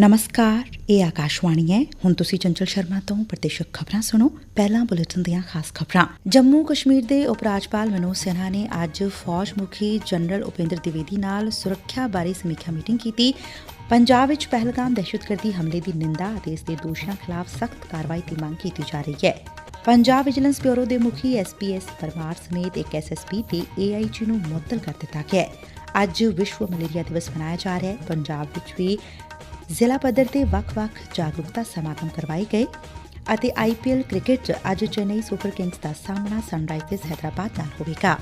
ਨਮਸਕਾਰ, ਇਹ ਆਕਾਸ਼ਵਾਣੀ ਹੈ। ਹੁਣ ਤੁਸੀਂ ਚੰਚਲ ਸ਼ਰਮਾ ਤੋਂ ਪ੍ਰਤੀਸ਼ਕ ਖਬਰਾਂ ਸੁਣੋ। ਪਹਿਲਾਂ ਬੁਲੇਟਿਨ ਦੀਆਂ ਖਾਸ ਖਬਰਾਂ। ਜੰਮੂ ਕਸ਼ਮੀਰ ਦੇ ਉਪ ਰਾਜਪਾਲ ਮਨੋਜ ਸਿਨਹਾ ਨੇ ਅੱਜ ਫੌਜ ਮੁਖੀ ਜਨਰਲ ਉਪੇਂਦਰ ਦਿਵੇਦੀ ਨਾਲ ਸੁਰੱਖਿਆ ਬਾਰੇ ਸਮੀਖਿਆ ਮੀਟਿੰਗ ਕੀਤੀ। ਪੰਜਾਬ ਵਿੱਚ ਪਹਿਲਗਾਮ ਦਹਿਸ਼ਤਗਰਦੀ ਹਮਲੇ ਦੀ ਨਿੰਦਾ ਅਤੇ ਇਸ ਦੇ ਦੋਸ਼ੀਆਂ ਖਿਲਾਫ ਸਖਤ ਕਾਰਵਾਈ ਦੀ ਮੰਗ ਕੀਤੀ ਜਾ ਰਹੀ ਹੈ। ਪੰਜਾਬ ਵਿਜੀਲੈਂਸ ਬਿਊਰੋ ਦੇ ਮੁਖੀ ਐਸਪੀਐਸ ਪਰਮਾਰ ਸਮੇਤ ਇੱਕ ਐਸਐਸਪੀ ਤੇ ਏਆਈਜੀ ਨੂੰ ਮੁਅੱਤਲ ਕਰ ਦਿੱਤਾ ਗਿਆ ਹੈ। ਅੱਜ ਵਿਸ਼ਵ ਮਲੇਰੀਆ ਦਿਵਸ ਮਨਾਇਆ ਜਾ ਰਿਹਾ ਹੈ। ਪੰਜਾਬ ਵਿੱਚ ਵੀ ਜ਼ਿਲ੍ਹਾ ਪੱਧਰ ਤੇ ਵੱਖ-ਵੱਖ ਜਾਗਰੂਕਤਾ ਸਮਾਗਮ ਕਰਵਾਏ ਗਏ ਅਤੇ ਆਈਪੀਐਲ ਕ੍ਰਿਕਟ 'ਚ ਅੱਜ ਚੇਨਈ ਸੁਪਰ ਕਿੰਗਸ ਦਾ ਸਾਹਮਣਾ ਸਨਰਾਈਜ਼ਰਸ ਹੈਦਰਾਬਾਦ ਨਾਲ ਹੋਵੇਗਾ।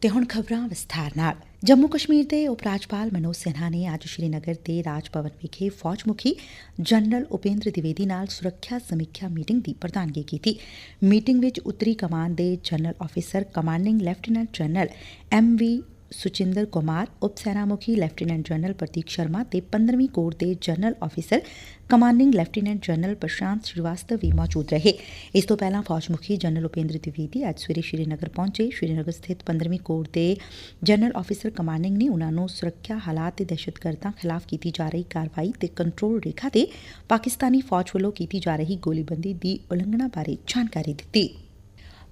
ਤੇ ਹੁਣ ਖਬਰਾਂ ਵਿਸਥਾਰ ਨਾਲ ਜੰਮੂ ਕਸ਼ਮੀਰ ਦੇ ਉਪ ਰਾਜਪਾਲ ਮਨੋਜ ਸਿਨਹਾ ਨੇ ਅੱਜ ਸ਼੍ਰੀਨਗਰ ਦੇ ਰਾਜ ਭਵਨ ਵਿਖੇ ਫੌਜ ਮੁਖੀ ਜਨਰਲ ਉਪੇਂਦਰ ਦਿਵੇਦੀ ਨਾਲ ਸੁਰੱਖਿਆ ਸਮੀਖਿਆ ਮੀਟਿੰਗ ਦੀ ਪ੍ਰਧਾਨਗੀ ਕੀਤੀ ਮੀਟਿੰਗ ਵਿੱਚ ਉੱਤਰੀ ਕਮਾਨ ਦੇ general officer commanding lieutenant general M V Suchindra Kumar, ਉਪ ਸੈਨਾ ਮੁਖੀ ਲੈਫਟੀਨੈਂਟ ਜਨਰਲ ਪ੍ਰਤੀਕ ਸ਼ਰਮਾ ਤੇ 15ਵੀਂ ਕੋਰ ਦੇ general officer commanding lieutenant general Prashant Srivastava ਵੀ ਮੌਜੂਦ ਰਹੇ। ਇਸ ਤੋਂ ਪਹਿਲਾਂ ਫੌਜ ਮੁਖੀ ਜਨਰਲ ਉਪੇਂਦਰ ਦਿਵੇਦੀ ਅੱਜ ਸਵੇਰੇ ਸ਼੍ਰੀਨਗਰ ਪਹੁੰਚੇ। ਸ਼੍ਰੀਨਗਰ ਸਥਿਤ 15ਵੀਂ ਕੋਰ ਦੇ ਜਨਰਲ ਆਫੀਸਰ ਕਮਾਂਡਿੰਗ ਨੇ ਉਨ੍ਹਾਂ ਨੂੰ ਸੁਰੱਖਿਆ ਹਾਲਾਤ ਤੇ ਦਹਿਸ਼ਤਗਰਦਾਂ ਖਿਲਾਫ ਕੀਤੀ ਜਾ ਰਹੀ ਕਾਰਵਾਈ ਤੇ ਕੰਟਰੋਲ ਰੇਖਾ ਤੇ ਪਾਕਿਸਤਾਨੀ ਫੌਜ ਵੱਲੋਂ ਕੀਤੀ ਜਾ ਰਹੀ ਗੋਲੀਬੰਦੀ ਦੀ ਉਲੰਘਣਾ ਬਾਰੇ ਜਾਣਕਾਰੀ ਦਿੱਤੀ।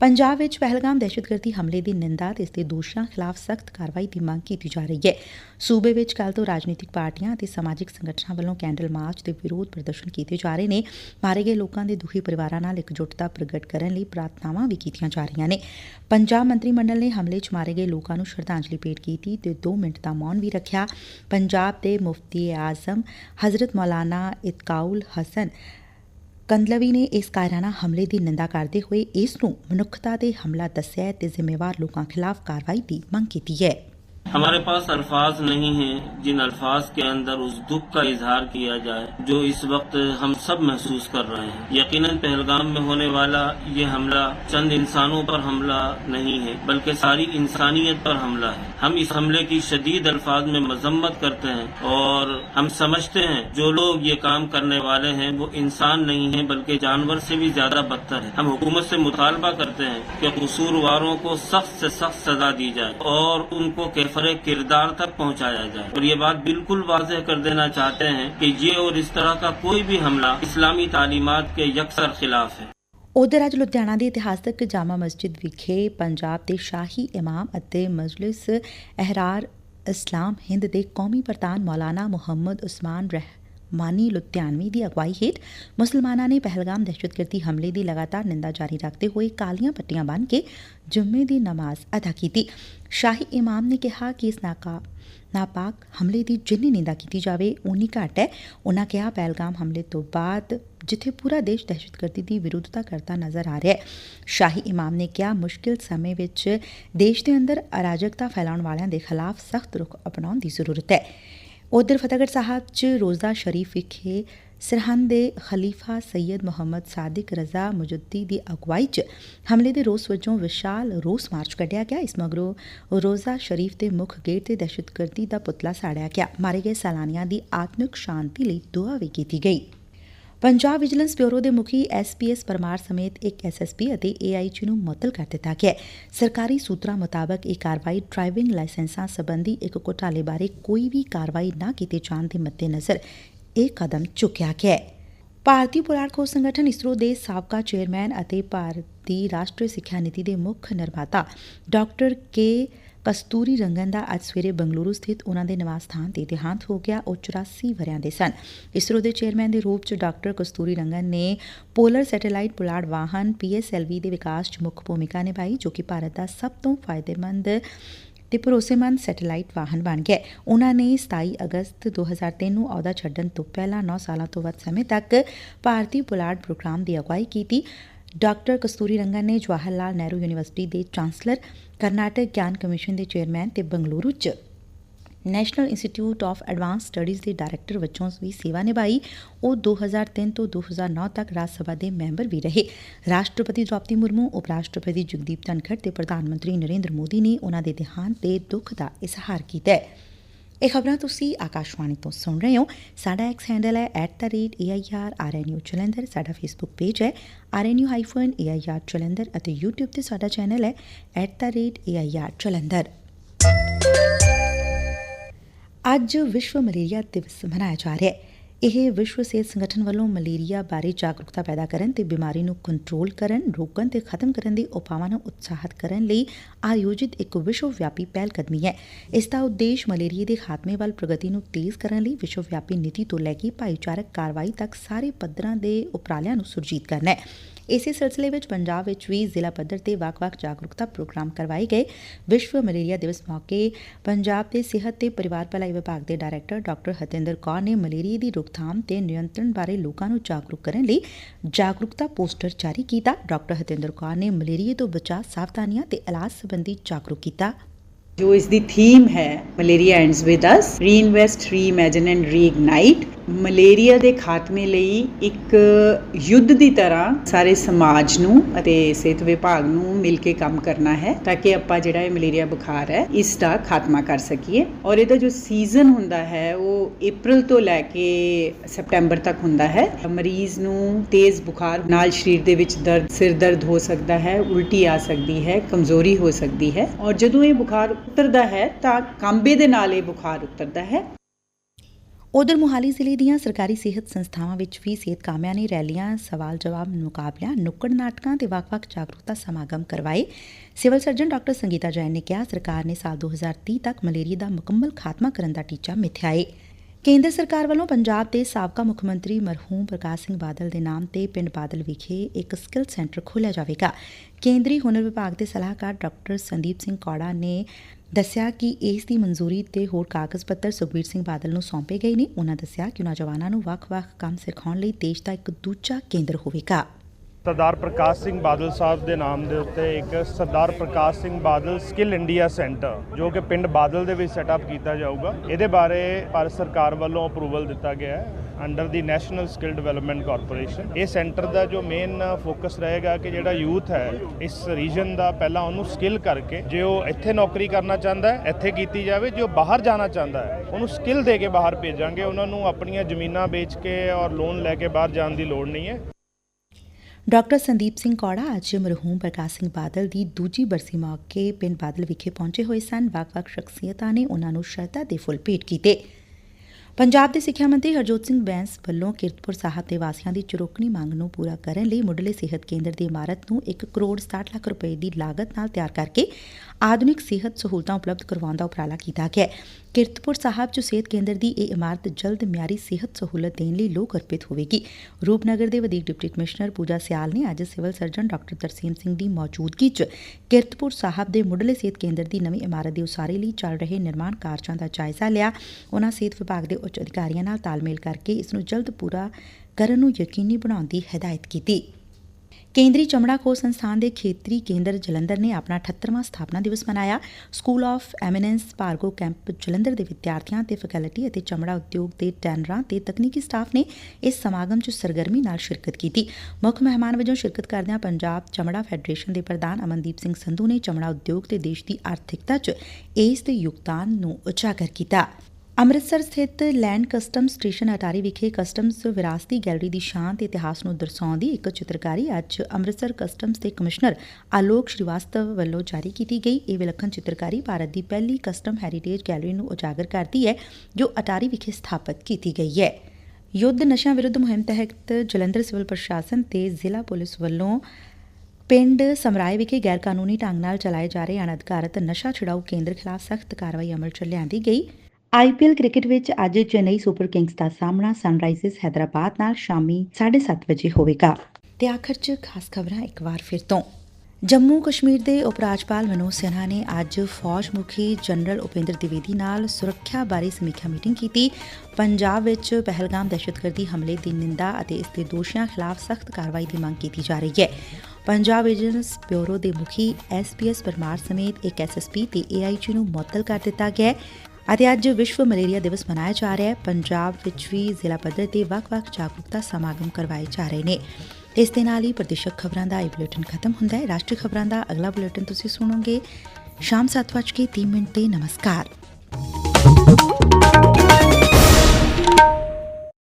ਪੰਜਾਬ ਵਿਚ ਪਹਿਲਗਾਮ ਦਹਿਸ਼ਤਗਰਦੀ ਹਮਲੇ ਦੀ ਨਿੰਦਾ ਤੇ ਇਸ ਦੇ ਦੋਸ਼ੀਆਂ ਖਿਲਾਫ ਸਖਤ ਕਾਰਵਾਈ ਦੀ ਮੰਗ ਕੀਤੀ ਜਾ ਰਹੀ ਹੈ। ਸੁਬੇ ਵਿਚ ਕੱਲ ਤੋਂ ਰਾਜਨੀਤਿਕ ਪਾਰਟੀਆਂ ਅਤੇ ਸਮਾਜਿਕ ਸੰਗਠਨਾਂ ਵੱਲੋਂ ਕੈਂਡਲ ਮਾਰਚ ਤੇ ਵਿਰੋਧ ਪ੍ਰਦਰਸ਼ਨ ਕੀਤੇ ਜਾ ਰਹੇ ਨੇ। ਮਾਰੇ ਗਏ ਲੋਕਾਂ ਦੇ ਦੁਖੀ ਪਰਿਵਾਰਾਂ ਨਾਲ ਇਕਜੁੱਟਤਾ ਪ੍ਰਗਟ ਕਰਨ ਲਈ ਪ੍ਰਾਰਥਨਾਵਾਂ ਵੀ ਕੀਤੀਆਂ ਜਾ ਰਹੀਆਂ ਨੇ। ਪੰਜਾਬ ਮੰਤਰੀ ਮੰਡਲ ਨੇ ਹਮਲੇ 'ਚ ਮਾਰੇ ਗਏ ਲੋਕਾਂ ਨੂੰ ਸ਼ਰਧਾਂਜਲੀ ਭੇਟ ਕੀਤੀ ਤੇ 2 ਮਿੰਟ ਦਾ ਮੌਨ ਵੀ ਰੱਖਿਆ। ਪੰਜਾਬ ਦੇ ਮੁਫਤੀ ਆਜ਼ਮ ਹਜ਼ਰਤ ਮੌਲਾਨਾ ਇਤਕਾਉਲ ਹਸਨ ਕੰਦਲਵੀ ਨੇ ਇਸ ਕਾਇਰਾਨਾ ਹਮਲੇ ਦੀ ਨਿੰਦਾ ਕਰਦੇ ਹੋਏ ਇਸ ਨੂੰ ਮਨੁੱਖਤਾ ਤੇ ਹਮਲਾ ਦੱਸਿਆ ਤੇ ਜ਼ਿੰਮੇਵਾਰ ਲੋਕਾਂ ਖਿਲਾਫ ਕਾਰਵਾਈ ਦੀ ਮੰਗ ਕੀਤੀ ہمارے پاس الفاظ نہیں ہیں جن الفاظ کے اندر اس دکھ کا اظہار کیا جائے، جو اس وقت ہم سب محسوس کر رہے ہیں۔ یقیناً پہلگام میں ہونے والا یہ حملہ چند انسانوں پر حملہ نہیں ہے، بلکہ ساری انسانیت پر حملہ ہے۔ ہم اس حملے کی شدید الفاظ میں مذمت کرتے ہیں اور ہم سمجھتے ہیں، جو لوگ یہ کام کرنے والے ہیں وہ انسان نہیں ہیں، بلکہ جانور سے بھی زیادہ بدتر ہے ہم حکومت سے مطالبہ کرتے ہیں کہ قصورواروں کو سخت سے سخت سزا دی جائے اور ان کو کیفیت कैफर किरदार तक पहुंचाया जाए और ये बात बिल्कुल वाजह कर देना चाहते हैं कि ये और इस तरह का कोई भी हमला इस्लामी तालीमात के यकसर खिलाफ है ਉਧਰ ਅੱਜ ਲੁਧਿਆਣਾ ਦੀ ਇਤਿਹਾਸਕ ਜਾਮਾ ਮਸਜਿਦ ਵਿਖੇ ਪੰਜਾਬ ਦੇ ਸ਼ਾਹੀ ਇਮਾਮ ਅਤੇ ਮਜਲਿਸ ਅਹਿਰਾਰ ਇਸਲਾਮ ਹਿੰਦ ਦੇ ਕੌਮੀ ਪ੍ਰਧਾਨ ਮੌਲਾਨਾ ਮੁਹੰਮਦ ਉਸਮਾਨ ਮਾਨੀ ਲੁਧਿਆਣਵੀ ਦੀ ਅਗਵਾਈ ਹੇਠ ਮੁਸਲਮਾਨਾਂ ਨੇ ਪਹਿਲਗਾਮ ਦਹਿਸ਼ਤਗਰਦੀ ਹਮਲੇ ਦੀ ਲਗਾਤਾਰ ਨਿੰਦਾ ਜਾਰੀ ਰੱਖਦੇ ਹੋਏ ਕਾਲੀਆਂ ਪੱਟੀਆਂ ਬੰਨ੍ਹ ਕੇ ਜੁਮੇ ਦੀ ਨਮਾਜ਼ ਅਦਾ ਕੀਤੀ ਸ਼ਾਹੀ ਇਮਾਮ ਨੇ ਕਿਹਾ ਕਿ ਇਸ ਨਾਕਾ ਨਾਪਾਕ ਹਮਲੇ ਦੀ ਜਿੰਨੀ ਨਿੰਦਾ ਕੀਤੀ ਜਾਵੇ ਉਨੀ ਘੱਟ ਹੈ ਉਨ੍ਹਾਂ ਕਿਹਾ ਪਹਿਲਗਾਮ ਹਮਲੇ ਤੋਂ ਬਾਅਦ ਜਿੱਥੇ ਪੂਰਾ ਦੇਸ਼ ਦਹਿਸ਼ਤਗਰਦੀ ਦੀ ਵਿਰੋਧਤਾ ਕਰਦਾ ਨਜ਼ਰ ਆ ਰਿਹਾ ਹੈ ਸ਼ਾਹੀ ਇਮਾਮ ਨੇ ਕਿਹਾ ਮੁਸ਼ਕਿਲ ਸਮੇਂ ਵਿੱਚ ਦੇਸ਼ ਦੇ ਅੰਦਰ ਅਰਾਜਕਤਾ ਫੈਲਾਉਣ ਵਾਲਿਆਂ ਦੇ ਖਿਲਾਫ ਸਖਤ ਰੁਖ ਅਪਣਾਉਣ ਦੀ ਜ਼ਰੂਰਤ ਹੈ ਉਧਰ ਫਤਿਹਗੜ੍ਹ ਸਾਹਿਬ 'ਚ ਰੋਜ਼ਾ ਸ਼ਰੀਫ ਵਿਖੇ ਸਰਹੰਦ ਦੇ ਖਲੀਫਾ ਸੈਯਦ ਮੁਹੰਮਦ ਸਾਦਿਕ ਰਜ਼ਾ ਮੁਜੱਦੀ ਦੀ ਅਗਵਾਈ 'ਚ ਹਮਲੇ ਦੇ ਰੋਸ ਵਜੋਂ ਵਿਸ਼ਾਲ ਰੋਸ ਮਾਰਚ ਕੱਢਿਆ ਗਿਆ। ਇਸ ਮਗਰੋਂ ਰੋਜ਼ਾ ਸ਼ਰੀਫ ਦੇ ਮੁੱਖ ਗੇਟ ਤੇ ਦਹਿਸ਼ਤਗਰਦੀ ਦਾ ਪੁਤਲਾ ਸਾੜਿਆ ਗਿਆ। ਮਾਰੇ ਗਏ ਸੈਲਾਨੀਆਂ ਦੀ ਆਤਮਿਕ ਸ਼ਾਂਤੀ ਲਈ ਦੁਆ ਵੀ ਕੀਤੀ ਗਈ। ਪੰਜਾਬ ਵਿਜੀਲੈਂਸ ਬਿਊਰੋ ਦੇ ਮੁਖੀ ਐਸਪੀਐਸ ਪਰਮਾਰ ਸਮੇਤ ਇੱਕ ਐਸਐਸਪੀ ਅਤੇ ਏਆਈਜੀ ਨੂੰ ਮੁਅੱਤਲ ਕਰ ਦਿੱਤਾ ਗਿਆ ਸਰਕਾਰੀ ਸੂਤਰਾਂ ਮੁਤਾਬਕ ਇਹ ਕਾਰਵਾਈ ਡਰਾਈਵਿੰਗ ਲਾਇਸੈਂਸਾਂ ਸੰਬੰਧੀ ਇੱਕ ਘੁਟਾਲੇ ਬਾਰੇ ਕੋਈ ਵੀ ਕਾਰਵਾਈ ਨਾ ਕੀਤੇ ਜਾਣ ਦੇ ਮੱਦੇਨਜ਼ਰ ਇਹ ਕਦਮ ਚੁੱਕਿਆ ਗਿਆ ਭਾਰਤੀ ਪੁਲਾੜ ਖੋਜ ਸੰਗਠਨ ਇਸਰੋ ਦੇ ਸਾਬਕਾ ਚੇਅਰਮੈਨ ਅਤੇ ਭਾਰਤੀ ਰਾਸ਼ਟਰੀ ਸਿੱਖਿਆ ਨੀਤੀ ਦੇ ਮੁੱਖ ਨਿਰਮਾਤਾ ਡਾਕਟਰ ਕੇ ਕਸਤੂਰੀ ਰੰਗਨ ਦਾ ਅੱਜ ਸਵੇਰੇ ਬੰਗਲੁਰੂ ਸਥਿਤ ਉਹਨਾਂ ਦੇ ਨਿਵਾਸ ਸਥਾਨ ਤੇ ਦੇਹਾਂਤ ਹੋ ਗਿਆ। ਉਹ 84 ਵਰਿਆਂ ਦੇ ਸਨ। ਇਸਰੋ ਦੇ ਚੇਅਰਮੈਨ ਦੇ ਰੂਪ 'ਚ ਡਾਕਟਰ ਕਸਤੂਰੀ ਰੰਗਨ ਨੇ ਪੋਲਰ ਸੈਟੇਲਾਈਟ ਪੁਲਾੜ ਵਾਹਨ ਪੀਐਸਐਲਵੀ ਦੇ ਵਿਕਾਸ 'ਚ ਮੁੱਖ ਭੂਮਿਕਾ ਨਿਭਾਈ, ਜੋ ਕਿ ਭਾਰਤ ਦਾ ਸਭ ਤੋਂ ਫਾਇਦੇਮੰਦ ਤੇ ਭਰੋਸੇਮੰਦ ਸੈਟੇਲਾਈਟ ਵਾਹਨ ਬਣ ਗਿਆ ਉਹਨਾਂ ਨੇ 27 ਅਗਸਤ 2003 ਨੂੰ ਅਹੁਦਾ ਛੱਡਣ ਤੋਂ ਪਹਿਲਾਂ 9 ਸਾਲਾਂ ਤੋਂ ਵੱਧ ਸਮੇਂ ਤੱਕ ਭਾਰਤੀ ਪੁਲਾੜ ਪ੍ਰੋਗਰਾਮ ਦੀ ਅਗਵਾਈ ਕੀਤੀ। ਡਾਕਟਰ ਕਸਤੂਰੀ ਰੰਗਨ ਨੇ ਜਵਾਹਰ ਲਾਲ ਨਹਿਰੂ ਯੂਨੀਵਰਸਿਟੀ ਦੇ ਚਾਂਸਲਰ ਕਰਨਾਟਕ ਗਿਆਨ ਕਮਿਸ਼ਨ ਦੇ ਚੇਅਰਮੈਨ ਤੇ ਬੰਗਲੁਰੂ 'ਚ। National institute of advance studies ਦੇ ਡਾਇਰੈਕਟਰ ਵਜੋਂ ਵੀ ਸੇਵਾ ਨਿਭਾਈ। ਉਹ 2003 ਤੋਂ 2009 ਤੱਕ ਰਾਜ ਸਭਾ ਦੇ ਮੈਂਬਰ ਵੀ ਰਹੇ। ਰਾਸ਼ਟਰਪਤੀ ਦ੍ਰੋਪਦੀ ਮੁਰਮੂ ਉਪ ਰਾਸ਼ਟਰਪਤੀ ਜਗਦੀਪ ਧਨਖੜ ਤੇ ਪ੍ਰਧਾਨ ਮੰਤਰੀ ਨਰਿੰਦਰ ਮੋਦੀ ਨੇ ਉਹਨਾਂ ਦੇ ਦੇਹਾਂਤ ਤੇ ਦੁੱਖ ਦਾ ਇਜ਼ਹਾਰ ਕੀਤਾ ਹੈ। ਇਹ ਖਬਰਾਂ ਤੁਸੀਂ ਆਕਾਸ਼ਵਾਣੀ ਤੋਂ ਸੁਣ ਰਹੇ ਹੋ ਸਾਡਾ ਐਕਸ ਹੈਂਡਲ ਹੈ @airrnu ਚਲੰਦਰ ਸਾਡਾ ਫੇਸਬੁੱਕ ਪੇਜ ਹੈ rnu-air ਚਲੰਦਰ ਅਤੇ YouTube ਤੇ ਸਾਡਾ ਚੈਨਲ ਹੈ @air ਚਲੰਦਰ ਅੱਜ ਵਿਸ਼ਵ ਮਲੇਰੀਆ ਦਿਵਸ ਮਨਾਇਆ ਜਾ ਰਿਹਾ ਹੈ ਇਹ ਵਿਸ਼ਵ ਸਿਹਤ ਸੰਗਠਨ ਵੱਲੋਂ ਮਲੇਰੀਆ ਬਾਰੇ ਜਾਗਰੂਕਤਾ ਪੈਦਾ ਕਰਨ ਤੇ ਬਿਮਾਰੀ ਨੂੰ ਕੰਟਰੋਲ ਕਰਨ, ਰੋਕਣ ਤੇ ਖਤਮ ਕਰਨ ਦੇ ਉਪਾਵਾਂ ਨੂੰ ਉਤਸ਼ਾਹਿਤ ਕਰਨ ਲਈ ਆਯੋਜਿਤ ਇੱਕ ਵਿਸ਼ਵ ਵਿਆਪੀ ਪਹਿਲ ਕਦਮੀ ਹੈ। ਇਸ ਦਾ ਉਦੇਸ਼ ਮਲੇਰੀਏ ਦੇ ਖਾਤਮੇ ਵੱਲ ਪ੍ਰਗਤੀ ਨੂੰ ਤੇਜ਼ ਕਰਨ ਲਈ ਵਿਸ਼ਵ ਵਿਆਪੀ ਨੀਤੀ ਤੋਂ ਲੈ ਕੇ ਭਾਈਚਾਰਕ ਕਾਰਵਾਈ ਤੱਕ ਸਾਰੇ ਪੱਧਰਾਂ ਦੇ ਉਪਰਾਲਿਆਂ ਨੂੰ ਸੁਰਜੀਤ ਕਰਨਾ ਹੈ। ਇਸੇ ਸਿਲਸਿਲੇ ਵਿੱਚ ਪੰਜਾਬ ਵਿੱਚ ਵੀ ਜ਼ਿਲ੍ਹਾ ਪੱਧਰ ਤੇ ਵੱਖ-ਵੱਖ ਜਾਗਰੂਕਤਾ ਪ੍ਰੋਗਰਾਮ ਕਰਵਾਏ ਗਏ। ਵਿਸ਼ਵ ਮਲੇਰੀਆ ਦਿਵਸ ਮੌਕੇ ਪੰਜਾਬ ਦੇ ਸਿਹਤ ਤੇ ਪਰਿਵਾਰ ਭਲਾਈ ਵਿਭਾਗ ਦੇ ਡਾਇਰੈਕਟਰ ਡਾਕਟਰ ਹਤਿੰਦਰ ਕੌਰ ਨੇ ਮਲੇਰੀਆ ਦੀ ਰੋਕਥਾਮ ਤੇ ਨਿਯੰਤਰਣ ਬਾਰੇ ਲੋਕਾਂ ਨੂੰ ਜਾਗਰੂਕ ਕਰਨ ਲਈ ਜਾਗਰੂਕਤਾ ਪੋਸਟਰ ਜਾਰੀ ਕੀਤਾ। ਡਾਕਟਰ ਹਤਿੰਦਰ ਕੌਰ ਨੇ ਮਲੇਰੀਆ ਤੋਂ ਬਚਾਅ, ਸਾਵਧਾਨੀਆਂ ਤੇ ਇਲਾਜ ਸੰਬੰਧੀ ਜਾਗਰੂਕ ਕੀਤਾ। ਜੋ ਇਸ ਦੀ ਥੀਮ ਹੈ malaria ends with us, reinvest, reimagine and reignite. Malaria ਦੇ ਖਾਤਮੇ ਲਈ ਇੱਕ ਯੁੱਧ ਦੀ ਤਰ੍ਹਾਂ ਸਾਰੇ ਸਮਾਜ ਨੂੰ ਅਤੇ ਸਿਹਤ ਵਿਭਾਗ ਨੂੰ ਮਿਲ ਕੇ ਕੰਮ ਕਰਨਾ ਹੈ ਤਾਂ ਕਿ ਆਪਾਂ ਜਿਹੜਾ ਇਹ ਮਲੇਰੀਆ ਬੁਖਾਰ ਹੈ, ਇਸ ਦਾ ਖਾਤਮਾ ਕਰ ਸਕੀਏ। ਔਰ ਇਹਦਾ ਜੋ ਸੀਜ਼ਨ ਹੁੰਦਾ ਹੈ, ਉਹ April ਤੋਂ ਲੈ ਕੇ ਸਪਟੈਂਬਰ ਤੱਕ ਹੁੰਦਾ ਹੈ। ਮਰੀਜ਼ ਨੂੰ ਤੇਜ਼ ਬੁਖਾਰ ਨਾਲ ਸਰੀਰ ਦੇ ਵਿੱਚ ਦਰਦ, ਸਿਰ ਦਰਦ ਹੋ ਸਕਦਾ ਹੈ, ਉਲਟੀ ਆ ਸਕਦੀ ਹੈ, ਕਮਜ਼ੋਰੀ ਹੋ ਸਕਦੀ ਹੈ। ਔਰ ਜਦੋਂ ਇਹ ਬੁਖਾਰ ਉਤਰਦਾ ਹੈ, ਤਾਂ ਕਾਂਬੇ ਦੇ ਨਾਲ ਇਹ ਬੁਖਾਰ ਉਤਰਦਾ ਹੈ। ਉਧਰ ਮੁਹਾਲੀ ਜ਼ਿਲ੍ਹੇ ਦੀਆਂ ਸਰਕਾਰੀ ਸਿਹਤ ਸੰਸਥਾਵਾਂ ਵਿੱਚ ਵੀ ਸਿਹਤ ਕਾਮਿਆਂ ਨੇ ਰੈਲੀਆਂ, ਸਵਾਲ ਜਵਾਬ ਮੁਕਾਬਲਿਆਂ, ਨੁੱਕੜ ਨਾਟਕਾਂ ਤੇ ਵੱਖ-ਵੱਖ ਜਾਗਰੂਕਤਾ ਸਮਾਗਮ ਕਰਵਾਏ। Civil surgeon doctor Sangeeta Jain ਨੇ ਕਿਹਾ, ਸਰਕਾਰ ਨੇ ਸਾਲ 2030 ਤੱਕ ਮਲੇਰੀਆ ਦਾ ਮੁਕੰਮਲ ਖਾਤਮਾ ਕਰਨ ਦਾ ਟੀਚਾ ਮਿਥਿਆ ਏ ਕੇਂਦਰ ਸਰਕਾਰ ਵੱਲੋਂ ਪੰਜਾਬ ਦੇ ਸਾਬਕਾ ਮੁੱਖ ਮੰਤਰੀ ਮਰਹੂਮ ਪ੍ਰਕਾਸ਼ ਸਿੰਘ ਬਾਦਲ ਦੇ ਨਾਮ ਤੇ ਪਿੰਡ ਬਾਦਲ ਵਿਖੇ ਇੱਕ ਸਕਿੱਲ ਸੈਂਟਰ ਖੋਲ੍ਹਿਆ ਜਾਵੇਗਾ। ਕੇਂਦਰੀ ਹੁਨਰ ਵਿਭਾਗ ਦੇ ਸਲਾਹਕਾਰ ਡਾਕਟਰ ਸੰਦੀਪ ਸਿੰਘ ਕੌੜਾ ਨੇ ਦੱਸਿਆ ਕਿ ਇਸ ਦੀ ਮਨਜ਼ੂਰੀ ਤੇ ਹੋਰ ਕਾਗਜ਼ ਪੱਤਰ ਸੁਖਬੀਰ ਸਿੰਘ ਬਾਦਲ ਨੂੰ ਸੌਂਪੇ ਗਏ ਨੇ। ਉਨ੍ਹਾਂ ਦੱਸਿਆ ਕਿ ਨੌਜਵਾਨਾਂ ਨੂੰ ਵੱਖ-ਵੱਖ ਕੰਮ ਸਿਖਾਉਣ ਲਈ ਦੇਸ਼ ਦਾ ਇੱਕ ਦੂਜਾ ਕੇਂਦਰ ਹੋਵੇਗਾ। ਸਰਦਾਰ ਪ੍ਰਕਾਸ਼ ਸਿੰਘ ਬਾਦਲ ਸਾਹਿਬ ਦੇ ਨਾਮ ਦੇ ਉੱਤੇ ਇੱਕ Sardar Parkash Singh Badal skill India centre, ਜੋ ਕਿ ਪਿੰਡ ਬਾਦਲ ਦੇ ਵਿੱਚ ਸੈਟਅਪ ਕੀਤਾ ਜਾਊਗਾ। ਇਹਦੇ ਬਾਰੇ ਭਾਰਤ ਸਰਕਾਰ ਵੱਲੋਂ ਅਪਰੂਵਲ ਦਿੱਤਾ ਗਿਆ ਹੈ। Under the national skill development corporation ਇਹ ਸੈਂਟਰ ਦਾ ਜੋ ਮੇਨ ਫੋਕਸ ਰਹੇਗਾ ਕਿ ਜਿਹੜਾ ਯੂਥ ਹੈ, ਇਸ ਰੀਜਨ ਦਾ ਪਹਿਲਾਂ ਉਹਨੂੰ ਸਕਿੱਲ ਕਰਕੇ ਜੇ ਉਹ ਇੱਥੇ ਨੌਕਰੀ ਕਰਨਾ ਚਾਹੁੰਦਾ ਹੈ, ਇੱਥੇ ਕੀਤੀ ਜਾਵੇ, ਜੇ ਉਹ ਬਾਹਰ ਜਾਣਾ ਚਾਹੁੰਦਾ ਹੈ, ਉਹਨੂੰ ਸਕਿੱਲ ਦੇ ਕੇ ਬਾਹਰ ਭੇਜਾਂਗੇ, ਉਹਨਾਂ ਨੂੰ ਆਪਣੀਆਂ ਜ਼ਮੀਨਾਂ ਵੇਚ ਕੇ ਔਰ ਲੋਨ ਲੈ ਕੇ ਬਾਹਰ ਜਾਣ ਦੀ ਲੋੜ ਨਹੀਂ ਹੈ। ਡਾਕਟਰ ਸੰਦੀਪ ਸਿੰਘ ਕੌੜਾ ਅੱਜ ਮਰਹੂਮ ਪ੍ਰਕਾਸ਼ ਸਿੰਘ ਬਾਦਲ ਦੀ ਦੂਜੀ ਬਰਸੀ ਮੌਕੇ ਪਿੰਡ ਬਾਦਲ ਵਿਖੇ ਪਹੁੰਚੇ ਹੋਏ ਸਨ। ਵੱਖ-ਵੱਖ ਸ਼ਖਸੀਅਤਾਂ ਨੇ ਉਹਨਾਂ ਨੂੰ ਸ਼ਰਧਾ ਦੇ ਫੁੱਲ ਭੇਟ ਕੀਤੇ। ਪੰਜਾਬ ਦੇ ਸਿੱਖਿਆ ਮੰਤਰੀ ਹਰਜੋਤ ਸਿੰਘ ਬੈਂਸ ਵੱਲੋਂ ਕਿਰਤਪੁਰ ਸਾਹਿਬ ਦੇ ਵਾਸੀਆਂ ਦੀ ਚੁਰੋਕਣੀ ਮੰਗ ਨੂੰ ਪੂਰਾ ਕਰਨ ਲਈ ਮੁੱਢਲੇ ਸਿਹਤ ਕੇਂਦਰ ਦੀ ਇਮਾਰਤ ਨੂੰ 1 ਕਰੋੜ 60 ਲੱਖ ਰੁਪਏ ਦੀ ਲਾਗਤ ਨਾਲ ਤਿਆਰ ਕਰਕੇ ਆਧੁਨਿਕ ਸਿਹਤ ਸਹੂਲਤਾਂ ਉਪਲਬਧ ਕਰਵਾਉਣ ਦਾ ਉਪਰਾਲਾ ਕੀਤਾ ਗਿਆ ਹੈ। ਕਿਰਤਪੁਰ ਸਾਹਿਬ 'ਚ ਸਿਹਤ ਕੇਂਦਰ ਦੀ ਇਹ ਇਮਾਰਤ ਜਲਦ ਮਿਆਰੀ ਸਿਹਤ ਸਹੂਲਤ ਦੇਣ ਲਈ ਲੋਕ ਅਰਪਿਤ ਹੋਵੇਗੀ। ਰੂਪਨਗਰ ਦੇ ਵਧੀਕ ਡਿਪਟੀ ਕਮਿਸ਼ਨਰ ਪੂਜਾ ਸਿਆਲ ਨੇ ਅੱਜ civil surgeon doctor Tarsem Singh ਦੀ ਮੌਜੂਦਗੀ 'ਚ ਕਿਰਤਪੁਰ ਸਾਹਿਬ ਦੇ ਮੁੱਢਲੇ ਸਿਹਤ ਕੇਂਦਰ ਦੀ ਨਵੀਂ ਇਮਾਰਤ ਦੀ ਉਸਾਰੀ ਲਈ ਚੱਲ ਰਹੇ ਨਿਰਮਾਣ ਕਾਰਜਾਂ ਦਾ ਜਾਇਜ਼ਾ ਲਿਆ। ਉਹਨਾਂ ਸਿਹਤ ਵਿਭਾਗ ਦੇ ਉੱਚ ਅਧਿਕਾਰੀਆਂ ਨਾਲ ਤਾਲਮੇਲ ਕਰਕੇ ਇਸ ਨੂੰ ਜਲਦ ਪੂਰਾ ਕਰਨ ਨੂੰ ਯਕੀਨੀ ਬਣਾਉਣ ਦੀ ਹਦਾਇਤ ਕੀਤੀ। ਕੇਂਦਰੀ ਚਮੜਾ ਖੋਜ ਸੰਸਥਾਨ ਦੇ ਖੇਤਰੀ ਕੇਂਦਰ ਜਲੰਧਰ ਨੇ ਆਪਣਾ 78ਵਾਂ ਸਥਾਪਨਾ ਦਿਵਸ ਮਨਾਇਆ। School of eminence Bhargo camp Jalandhar ਦੇ ਵਿਦਿਆਰਥੀਆਂ ਤੇ ਫੈਕਲਟੀ ਅਤੇ ਚਮੜਾ ਉਦਯੋਗ ਦੇ ਟੈਨਰਾਂ ਤੇ ਤਕਨੀਕੀ ਸਟਾਫ ਨੇ ਇਸ ਸਮਾਗਮ 'ਚ ਸਰਗਰਮੀ ਨਾਲ ਸ਼ਿਰਕਤ ਕੀਤੀ। ਮੁੱਖ ਮਹਿਮਾਨ ਵਜੋਂ ਸ਼ਿਰਕਤ ਕਰਦਿਆਂ ਪੰਜਾਬ ਚਮੜਾ ਫੈਡਰੇਸ਼ਨ ਦੇ ਪ੍ਰਧਾਨ ਅਮਨਦੀਪ ਸਿੰਘ ਸੰਧੂ ਨੇ ਚਮੜਾ ਉਦਯੋਗ ਤੇ ਦੇਸ਼ ਦੀ ਆਰਥਿਕਤਾ 'ਚ ਇਸ ਦੇ ਯੋਗਦਾਨ ਨੂੰ ਉਜਾਗਰ ਕੀਤਾ। ਅੰਮ੍ਰਿਤਸਰ ਸਥਿਤ ਲੈਂਡ ਕਸਟਮ ਸਟੇਸ਼ਨ ਅਟਾਰੀ ਵਿਖੇ ਕਸਟਮਸ ਵਿਰਾਸਤੀ ਗੈਲਰੀ ਦੀ ਸ਼ਾਨ ਤੇ ਇਤਿਹਾਸ ਨੂੰ ਦਰਸਾਉਂਦੀ ਇੱਕ ਚਿੱਤਰਕਾਰੀ ਅੱਜ ਅੰਮ੍ਰਿਤਸਰ ਕਸਟਮਸ ਦੇ ਕਮਿਸ਼ਨਰ ਆਲੋਕ ਸ਼੍ਰੀਵਾਸਤਵ ਵੱਲੋਂ ਜਾਰੀ ਕੀਤੀ ਗਈ। ਇਹ ਵਿਲੱਖਣ ਚਿੱਤਰਕਾਰੀ ਭਾਰਤ ਦੀ ਪਹਿਲੀ ਕਸਟਮ ਹੈਰੀਟੇਜ ਗੈਲਰੀ ਨੂੰ ਉਜਾਗਰ ਕਰਦੀ ਹੈ, ਜੋ ਅਟਾਰੀ ਵਿਖੇ ਸਥਾਪਿਤ ਕੀਤੀ ਗਈ ਹੈ। ਯੁੱਧ ਨਸ਼ਿਆਂ ਵਿਰੁੱਧ ਮੁਹਿੰਮ ਤਹਿਤ ਜਲੰਧਰ ਸਿਵਲ ਪ੍ਰਸ਼ਾਸਨ ਤੇ ਜ਼ਿਲ੍ਹਾ ਪੁਲਿਸ ਵੱਲੋਂ ਪਿੰਡ ਸਮਰਾਏ ਵਿਖੇ ਗੈਰ ਕਾਨੂੰਨੀ ਢੰਗ ਨਾਲ ਚਲਾਏ ਜਾ ਰਹੇ ਅਣਅਧਿਕਾਰਤ ਨਸ਼ਾ ਛੁਡਾਊ ਕੇਂਦਰ ਖਿਲਾਫ ਸਖਤ ਕਾਰਵਾਈ ਅਮਲ 'ਚ ਲਿਆਂਦੀ ਗਈ। ਆਈਪੀਐਲ ਕ੍ਰਿਕਟ ਵਿੱਚ ਅੱਜ ਚੇਨਈ ਸੁਪਰ ਕਿੰਗਸ ਦਾ ਸਾਹਮਣਾ ਸਨਰਾਈਜ਼ਰਸ ਹੈਦਰਾਬਾਦ ਨਾਲ ਸ਼ਾਮੀ 7:30 ਵਜੇ ਹੋਵੇਗਾ। ਤੇ ਆਖਰ 'ਚ ਖਾਸ ਖਬਰਾਂ ਇੱਕ ਵਾਰ ਫਿਰ ਤੋਂ। ਜੰਮੂ ਕਸ਼ਮੀਰ ਦੇ ਉਪ ਰਾਜਪਾਲ ਮਨੋਜ ਸਿਨਹਾ ਨੇ ਅੱਜ ਫੌਜ ਮੁਖੀ ਜਨਰਲ ਉਪਿੰਦਰ ਦਿਵੇਦੀ ਨਾਲ ਸੁਰੱਖਿਆ ਬਾਰੇ ਸਮੀਖਿਆ ਮੀਟਿੰਗ ਕੀਤੀ। ਪੰਜਾਬ ਵਿੱਚ ਪਹਿਲਗਾਮ ਦਹਿਸ਼ਤਗਰਦੀ ਹਮਲੇ ਦੀ ਨਿੰਦਾ ਅਤੇ ਇਸ ਦੇ ਦੋਸ਼ੀਆਂ ਖਿਲਾਫ ਸਖਤ ਕਾਰਵਾਈ ਦੀ ਮੰਗ ਕੀਤੀ ਜਾ ਰਹੀ ਹੈ। ਪੰਜਾਬ ਵਿਜੀਲੈਂਸ ਬਿਊਰੋ ਦੇ ਮੁਖੀ ਐਸਪੀਐਸ ਪਰਮਾਰ ਸਮੇਤ ਇੱਕ ਐਸਐਸਪੀ ਤੇ ਏਆਈਜੀ ਨੂੰ ਮੁਅੱਤਲ ਕਰ ਦਿੱਤਾ ਗਿਆ ਅਤੇ ਅੱਜ ਵਿਸ਼ਵ ਮਲੇਰੀਆ ਦਿਵਸ ਮਨਾਇਆ ਜਾ ਰਿਹਾ ਹੈ। ਪੰਜਾਬ ਵਿੱਚ ਵੀ ਜ਼ਿਲ੍ਹਾ ਪੱਧਰ ਤੇ ਵੱਖ-ਵੱਖ ਜਾਗਰੂਕਤਾ ਸਮਾਗਮ ਕਰਵਾਏ ਜਾ ਰਹੇ ਨੇ। ਇਸ ਦੇ ਨਾਲ ਹੀ ਪ੍ਰਦੇਸ਼ਕ ਖਬਰਾਂ ਦਾ ਇਹ ਬੁਲੇਟਿਨ ਖਤਮ ਹੁੰਦਾ ਹੈ। ਰਾਸ਼ਟਰੀ ਖਬਰਾਂ ਦਾ ਅਗਲਾ ਬੁਲੇਟਿਨ ਤੁਸੀਂ ਸੁਣੋਗੇ। ਸ਼ਾਮ 7:30 ਮਿੰਟ ਤੇ ਨਮਸਕਾਰ।